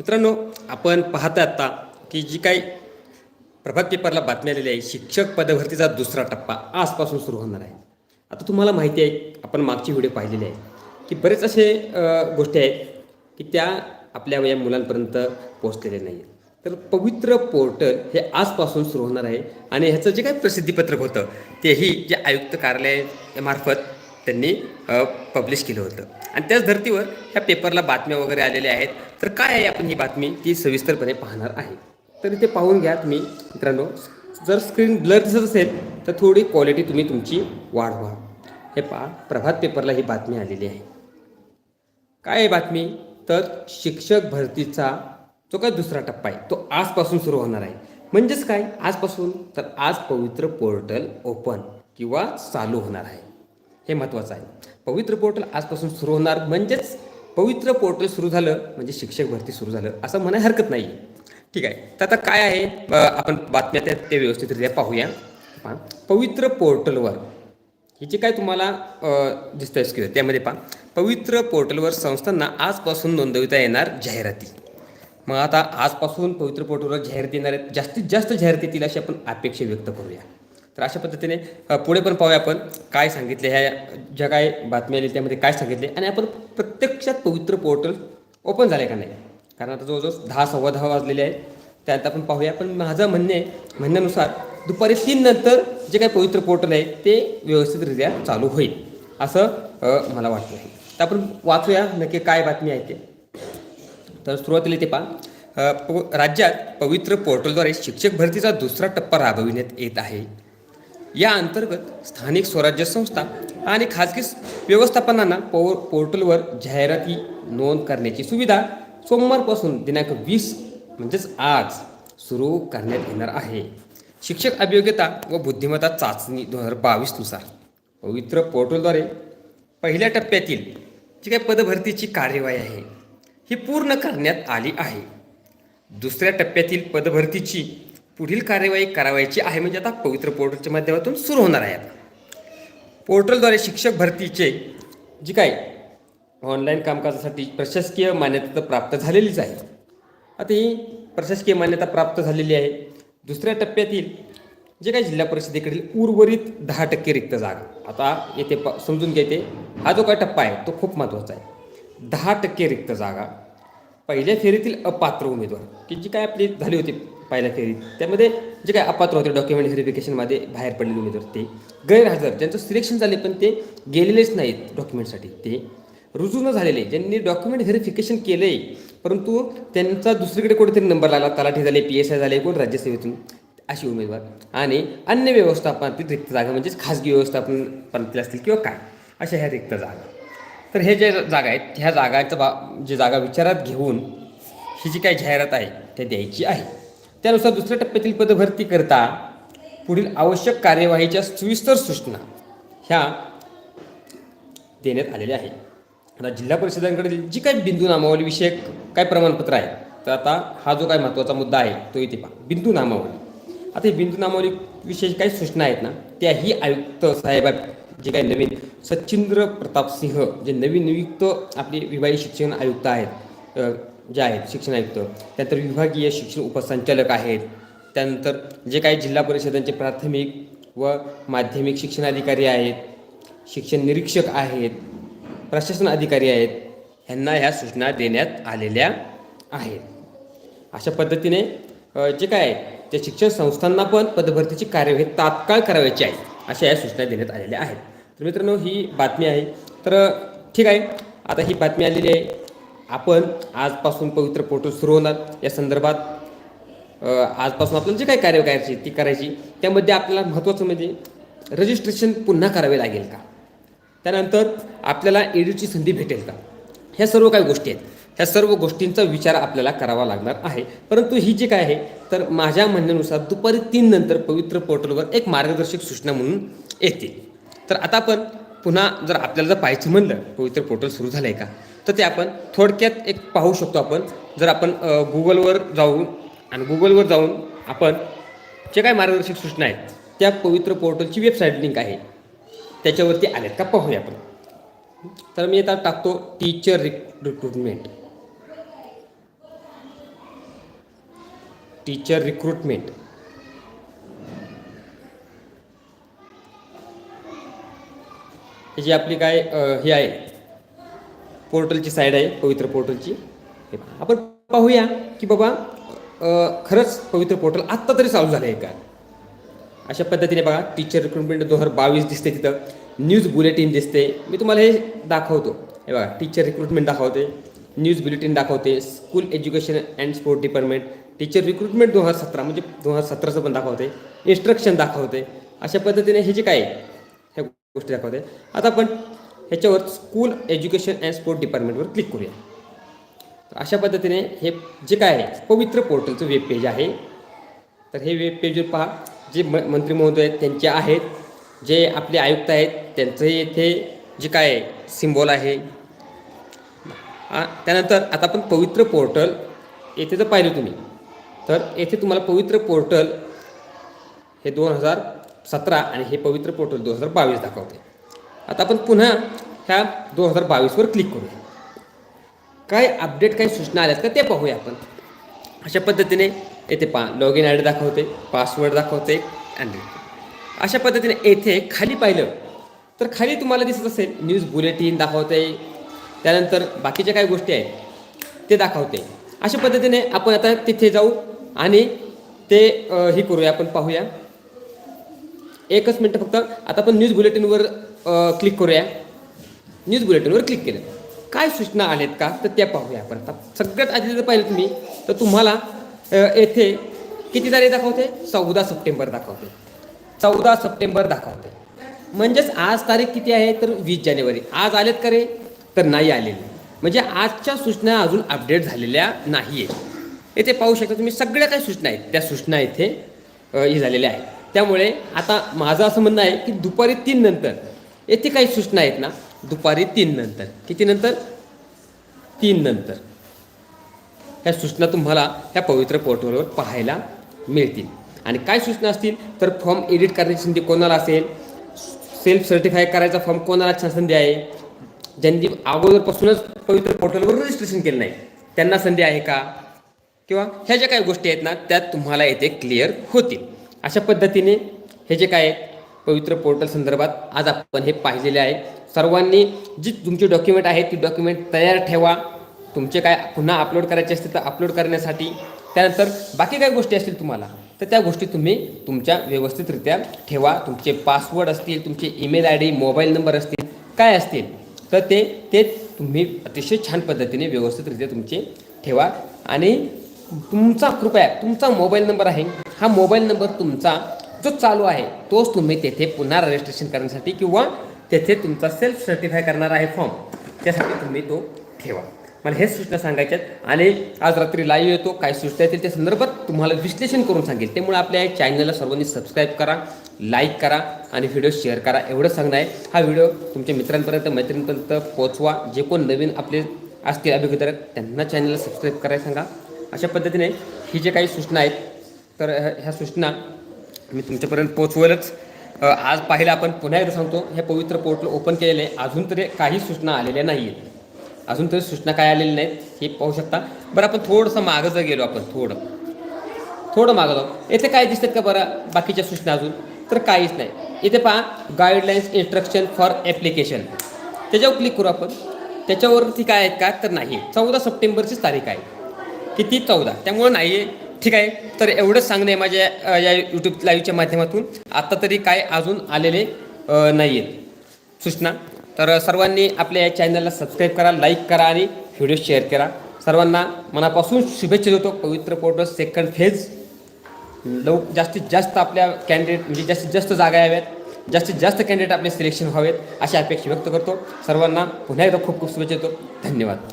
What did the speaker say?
मित्रांनो आपण पाहता आता की जी काही प्रभात पेपरला बातमी आलेली आहे शिक्षक पदभरतीचा दुसरा टप्पा आजपासून सुरू होणार आहे. आता तुम्हाला माहिती आहे आपण मागची व्हिडिओ पाहिलेली आहे की बरेच असे गोष्टी आहेत की त्या आपल्या या मुलांपर्यंत पोहोचलेल्या नाही आहेत तर पवित्र पोर्टल हे आजपासून सुरू होणार आहे आणि ह्याचं जे काही प्रसिद्धीपत्रक होतं तेही जे आयुक्त कार्यालयामार्फत त्यांनी पब्लिश केलं होतं. आणि त्याच धर्तीवर ह्या पेपरला बातम्या वगैरे आलेल्या आहेत. तर काय आहे आपण ही बातमी ती सविस्तरपणे पाहणार आहे. तर इथे पाहून घ्या तुम्ही मित्रांनो जर स्क्रीन ब्लर दिसत असेल तर थोडी क्वालिटी तुम्ही तुमची वाढवा. हे पहा प्रभात पेपरला ही बातमी आलेली आहे. काय आहे बातमी? तर शिक्षक भरतीचा जो काय दुसरा टप्पा आहे तो आजपासून सुरू होणार आहे. म्हणजेच काय? आजपासून तर आज पवित्र पोर्टल ओपन किंवा चालू होणार आहे. हे महत्त्वाचं आहे. पवित्र पोर्टल आजपासून सुरू होणार म्हणजेच पवित्र पोर्टल सुरू झालं म्हणजे शिक्षक भरती सुरू झालं असं म्हणाय हरकत नाही. ठीक आहे. तर आता काय आहे? आपण बातम्या त्या ते व्यवस्थितरित्या पाहूया. पवित्र पोर्टलवर ही काय तुम्हाला अ, दिसतंय त्यामध्ये पहा. पवित्र पोर्टलवर संस्थांना आजपासून नोंदविता येणार जाहिराती. मग आता आजपासून पवित्र पोर्टलवर जाहिराती येणार आहेत. जास्तीत जास्त जाहिराती येतील अशी आपण अपेक्षा व्यक्त करूया. तर अशा पद्धतीने पुढे पण पाहूया आपण काय सांगितले ह्या ज्या काय बातम्या आली त्यामध्ये काय सांगितले आणि आपण प्रत्यक्षात पवित्र पोर्टल ओपन झालं का नाही? कारण आता जवळजवळ दहा सव्वा दहा वाजलेले आहेत. त्यात आपण पाहूया. पण माझं म्हणणे म्हणण्यानुसार दुपारी तीन नंतर जे काही पवित्र पोर्टल आहे ते व्यवस्थितरित्या चालू होईल असं मला वाटतं आहे तर आपण वाचूया नक्की काय बातमी आहे ते. तर सुरुवातीला ते पहा. प- राज्यात पवित्र पोर्टलद्वारे शिक्षक भरतीचा दुसरा टप्पा राबविण्यात येत आहे. या अंतर्गत स्थानिक स्वराज्य संस्था आणि खाजगी व्यवस्थापनांना पो पोर्टलवर जाहिराती नोंद करण्याची सुविधा सोमवारपासून दिनांक वीस म्हणजेच आज सुरू करण्यात येणार आहे. शिक्षक अभियोग्यता व बुद्धिमत्ता चाचणी दोन हजार बावीसनुसार पवित्र पोर्टलद्वारे पहिल्या टप्प्यातील जी काही पदभरतीची कार्यवाही आहे ही पूर्ण करण्यात आली आहे. दुसऱ्या टप्प्यातील पदभरतीची पुढील कार्यवाही करावायची आहे म्हणजे आता पवित्र पोर्टलच्या माध्यमातून सुरू होणार आहे आता. पोर्टलद्वारे शिक्षक भरतीचे जी काय ऑनलाईन कामकाजासाठी प्रशासकीय मान्यता तर प्राप्त झालेलीच आहे. आता ही प्रशासकीय मान्यता प्राप्त झालेली आहे. दुसऱ्या टप्प्यातील जे काही जिल्हा परिषदेकडील उर्वरित दहा टक्के रिक्त जागा. आता येथे प समजून घेते हा जो काय टप्पा आहे तो खूप महत्त्वाचा आहे. दहा टक्के रिक्त जागा. पहिल्या फेरीतील अपात्र उमेदवार. की जी काय आपली झाली होती पहिल्या फेरीत त्यामध्ये जे काय अपात्र होते डॉक्युमेंट व्हेरिफिकेशनमध्ये बाहेर पडलेले उमेदवार ते गैरहजर. ज्यांचं सिलेक्शन झाले पण ते गेलेलेच नाहीत डॉक्युमेंटसाठी ते रुजू न झालेले ज्यांनी डॉक्युमेंट व्हेरिफिकेशन केलं आहे परंतु त्यांचा दुसरीकडे कुठेतरी नंबर लागला तलाठी झाले पी एस आय झाले कोण राज्यसेवेतून अशी उमेदवार. आणि अन्य व्यवस्थापनातील रिक्त जागा म्हणजेच खाजगी व्यवस्थापन पनातील असतील किंवा काय अशा ह्या रिक्त जागा. तर हे जे जागा आहेत ह्या जागाचं बा जे जागा विचारात घेऊन ही जी काही जाहिरात आहे ते द्यायची आहे. त्यानुसार दुसऱ्या टप्प्यातील पदभरती करता पुढील आवश्यक कार्यवाहीच्या सविस्तर सूचना ह्या देण्यात आलेल्या आहे आता जिल्हा परिषदांकडील जी काही बिंदू नामावली विषयक काय प्रमाणपत्र आहे तर आता हा जो काय महत्त्वाचा मुद्दा आहे तो इथे पहा. बिंदू नामावली. आता ही बिंदू नामावली विषयी काही सूचना आहेत ना त्याही आयुक्त साहेब जे काही नवीन सचिंद्र प्रताप सिंह जे नवीन नियुक्त आपले विभागीय शिक्षण आयुक्त आहेत जे आहेत शिक्षण आयुक्त त्यानंतर विभागीय शिक्षण उपसंचालक आहेत. त्यानंतर जे काही जिल्हा परिषदांचे प्राथमिक व माध्यमिक शिक्षणाधिकारी आहेत शिक्षण निरीक्षक आहेत प्रशासन अधिकारी आहेत ह्यांना ह्या सूचना देण्यात आलेल्या आहेत. अशा पद्धतीने जे काय आहे त्या शिक्षण संस्थांना पण पदभरतीची कार्यवाही तात्काळ करावयाची आहे अशा या सूचना देण्यात आलेल्या आहेत. तर मित्रांनो ही बातमी आहे. तर ठीक आहे. आता ही बातमी आलेली आहे. आपण आजपासून पवित्र पोर्टल सुरू होणार. या संदर्भात आजपासून आपल्याला जे काही कार्य करायची ती करायची. त्यामध्ये आपल्याला महत्त्वाचं म्हणजे रजिस्ट्रेशन पुन्हा करावे लागेल का? त्यानंतर आपल्याला एडीची संधी भेटेल का? ह्या सर्व काही गोष्टी आहेत. ह्या सर्व गोष्टींचा विचार आपल्याला करावा लागणार आहे. परंतु ही जी काय आहे तर माझ्या म्हणण्यानुसार दुपारी तीन नंतर पवित्र पोर्टलवर एक मार्गदर्शक सूचना म्हणून येते तर आता आपण पुन्हा जर आपल्याला जर पाहायचं म्हणलं पवित्र पोर्टल सुरू झालं आहे का? तर ते आपण थोडक्यात एक पाहू शकतो आपण. जर आपण गुगलवर जाऊन आणि गुगलवर जाऊन आपण जे काय मार्गदर्शक सूचना आहेत त्या पवित्र पोर्टलची वेबसाईट लिंक आहे. त्याच्यावरती आल्यात का पाहूया आपण. तर मी आता टाकतो टीचर रिक रिक्रुटमेंट. Teacher recruitment. ही जी आपली काय हे आहे पोर्टलची साईड आहे पवित्र पोर्टलची. हे आपण पाहूया की बाबा खरंच पवित्र पोर्टल आत्ता तरी चालू झालं आहे का? अशा पद्धतीने बघा टीचर रिक्रुटमेंट दोन हजार बावीस दिसते तिथं. न्यूज बुलेटिन दिसते. मी तुम्हाला हे दाखवतो. हे बघा टीचर रिक्रुटमेंट दाखवते. न्यूज बुलेटिन दाखवते. School education and sport department teacher recruitment दोन हजार सतरा म्हणजे दोन हजार सतराचं पण दाखवते. इन्स्ट्रक्शन दाखवते. अशा पद्धतीने हे जे काय आहे, ह्या गोष्टी दाखवते. आता आपण ह्याच्यावर स्कूल एज्युकेशन अँड स्पोर्ट डिपार्टमेंटवर क्लिक करूया. तर अशा पद्धतीने हे जे काय आहे पवित्र पोर्टलचं वेब पेज आहे. तर हे वेब पेजवर पहा जे म मंत्री महोदय आहेत त्यांचे आहेत जे आपले आयुक्त आहेत त्यांचंही येथे जे काय आहे सिम्बॉल आहे. आ, त्यानंतर आता आपण पवित्र पोर्टल येथे जर पाहिलं तुम्ही तर येथे तुम्हाला पवित्र पोर्टल हे दोन हजार सतरा आणि हे पवित्र पोर्टल दोन हजार बावीस दाखवते आता आपण पुन्हा ह्या दोन हजार बावीसवर क्लिक करूया काय अपडेट काही सूचना आल्यात का ते पाहूया आपण. अशा पद्धतीने येथे पा लॉग इन आय डी दाखवते पासवर्ड दाखवते आणि अशा पद्धतीने येथे खाली पाहिलं तर खाली तुम्हाला दिसत असेल न्यूज बुलेटिन दाखवते त्यानंतर बाकीच्या काही गोष्टी आहेत ते दाखवते. अशा पद्धतीने आपण आता तिथे जाऊ आणि ते ही हे करूया आपण पाहूया. एकच मिनटं फक्त आता आपण न्यूज बुलेटिनवर क्लिक करूया. न्यूज बुलेटिनवर क्लिक केलं. काय सूचना आल्यात का? तर त्या पाहूया आपण. आता सगळ्यात आधी जर पाहिलं तुम्ही तर तुम्हाला येथे किती तारीख दाखवते? चौदा सप्टेंबर दाखवते. चौदा सप्टेंबर दाखवते. म्हणजेच आज तारीख किती आहे? तर वीस जानेवारी. आज आलेत का रे? तर नाही आलेले. म्हणजे आजच्या सूचना अजून अपडेट झालेल्या नाही आहेत येथे पाहू शकता तुम्ही सगळ्या काही सूचना आहेत. त्या सूचना इथे हे झालेल्या आहेत. त्यामुळे आता माझं असं म्हणणं आहे की दुपारी तीन नंतर येथे काही सूचना आहेत ना? दुपारी तीन नंतर. किती नंतर? तीन नंतर. ह्या सूचना तुम्हाला ह्या पवित्र पोर्टलवर पाहायला मिळतील. आणि काय सूचना असतील? तर फॉर्म एडिट करण्याची संधी कोणाला असेल? सेल्फ सर्टिफाय करायचा फॉर्म कोणाला छान संधी आहे? ज्यांनी अगोदरपासूनच पवित्र पोर्टलवर रजिस्ट्रेशन केलं नाही त्यांना संधी आहे का? किंवा ह्या ज्या काही गोष्टी आहेत ना त्या तुम्हाला येथे क्लिअर होतील. अशा पद्धतीने हे जे काय आहे, पवित्र पोर्टल संदर्भात आज आपण हे पाहिलेले आहे. सर्वांनी जी तुमची डॉक्युमेंट आहे ती डॉक्युमेंट तयार ठेवा. तुमचे काय पुन्हा अपलोड करायचे असतील तर अपलोड करण्यासाठी. त्यानंतर बाकी काय गोष्टी असतील तुम्हाला तर त्या गोष्टी तुम्ही तुमच्या व्यवस्थितरित्या ठेवा. तुमचे पासवर्ड असतील तुमचे email I D mobile number असतील काय असतील तर ते ते तुम्ही अतिशय छान पद्धतीने व्यवस्थितरित्या तुमचे ठेवा. आणि तुमचा कृपया तुमचा मोबाईल नंबर आहे. हा मोबाईल नंबर तुमचा जो चालू आहे तोच तुम्ही तेथे पुन्हा रजिस्ट्रेशन करण्यासाठी किंवा तेथे तुमचा सेल्फ सर्टिफाय करणार आहे फॉर्म त्यासाठी तुम्ही तो ठेवा. मला हेच सूचना सांगायच्या आहेत आणि आज रात्री लाईव्ह येतो. काय सूचना येतील त्या संदर्भात तुम्हाला विश्लेषण करून सांगेल. त्यामुळे आपल्या या चॅनलला सर्वांनी सबस्क्राईब करा लाईक करा आणि व्हिडिओ शेअर करा. एवढं सांगणं आहे. हा व्हिडिओ तुमच्या मित्रांपर्यंत मैत्रिणींपर्यंत पोहोचवा. जे कोण नवीन आपले असतील अभिगोदर त्यांना चॅनलला सबस्क्राईब करायला सांगा. अशा पद्धतीने ही जे काही सूचना आहेत तर ह्या सूचना मी तुमच्यापर्यंत पोचवेलच आज पाहिलं आपण पुन्हा एकदा सांगतो हे पवित्र पोर्टल ओपन केलेले आहे. अजून तरी काही सूचना आलेल्या नाही आहेत अजून तरी सूचना काय आलेल्या नाहीत हे पाहू शकता. बरं आपण थोडंसं मागं जर गेलो आपण थोडं. थोडं मागं जाऊ. येथे काय दिसतात का बरं बाकीच्या सूचना अजून? तर काहीच नाही. इथे पहा गाईडलाईन्स इन्स्ट्रक्शन फॉर ॲप्लिकेशन त्याच्यावर क्लिक करू आपण. त्याच्यावरती काय आहेत का? तर नाही. चौदा सप्टेंबरचीच तारीख आहे. किती? चौदा. त्यामुळं नाही आहे ठीक आहे. तर एवढंच सांगणं आहे माझ्या या यूट्यूब लाईव्हच्या माध्यमातून. आत्ता तरी काय अजून आलेले नाही आहेत सूचना? तर सर्वांनी आपल्या या चॅनलला सबस्क्राईब करा लाईक करा आणि व्हिडिओ शेअर करा. सर्वांना मनापासून शुभेच्छा देतो. पवित्र पोर्टल सेकंड फेज लव जास्तीत जास्त आपल्या कॅन्डिडेट म्हणजे जास्तीत जास्त जागा याव्यात. जास्तीत जास्त कॅन्डिडेट आपले सिलेक्शन व्हावेत अशी अपेक्षा व्यक्त करतो. सर्वांना पुन्हा एकदा खूप खूप शुभेच्छा देतो. धन्यवाद.